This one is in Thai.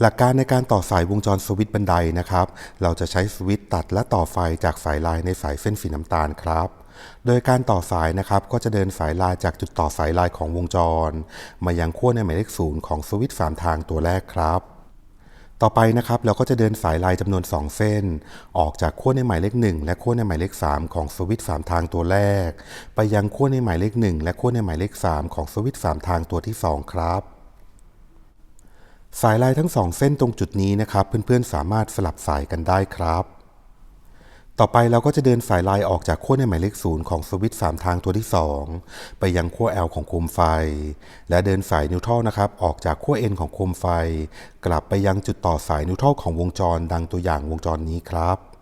หลักการในการต่อสายวงจรสวิตช์บันไดนะครับ เราจะใช้สวิตช์ตัดและต่อไฟจากสายลายในสายเส้นสีน้ำตาลครับ โดยการต่อสายนะครับก็จะเดินสายลายจากจุดต่อสายลายของวงจร มายังขั้วในหมายเลขศูนย์ของสวิตช์สามทางตัวแรกครับ ต่อไปนะครับเราก็จะเดินสายลายจำนวน 2 เส้น ออกจากขั้วในหมายเลข 1 และขั้วในหมายเลข 3 ของสวิตช์สามทางตัวแรก ไปยังขั้วในหมายเลข 1 และขั้วในหมายเลข 3 ของสวิตช์สามทางตัวที่ 2 ครับ สายลายทั้งสองเส้นตรงจุดนี้นะครับ เพื่อนๆสามารถสลับสายกันได้ครับ ต่อไปเราก็จะเดินสายลายออกจากขั้วในหมายเลขศูนย์ของสวิตช์สามทางตัวที่ 2 ไปยังขั้ว L ของโคมไฟ และเดินสายนิวทรัลนะครับ ออกจากขั้ว N ของโคมไฟ กลับไปยังจุดต่อสายนิวทรัลของวงจรดังตัวอย่างวงจรนี้ครับ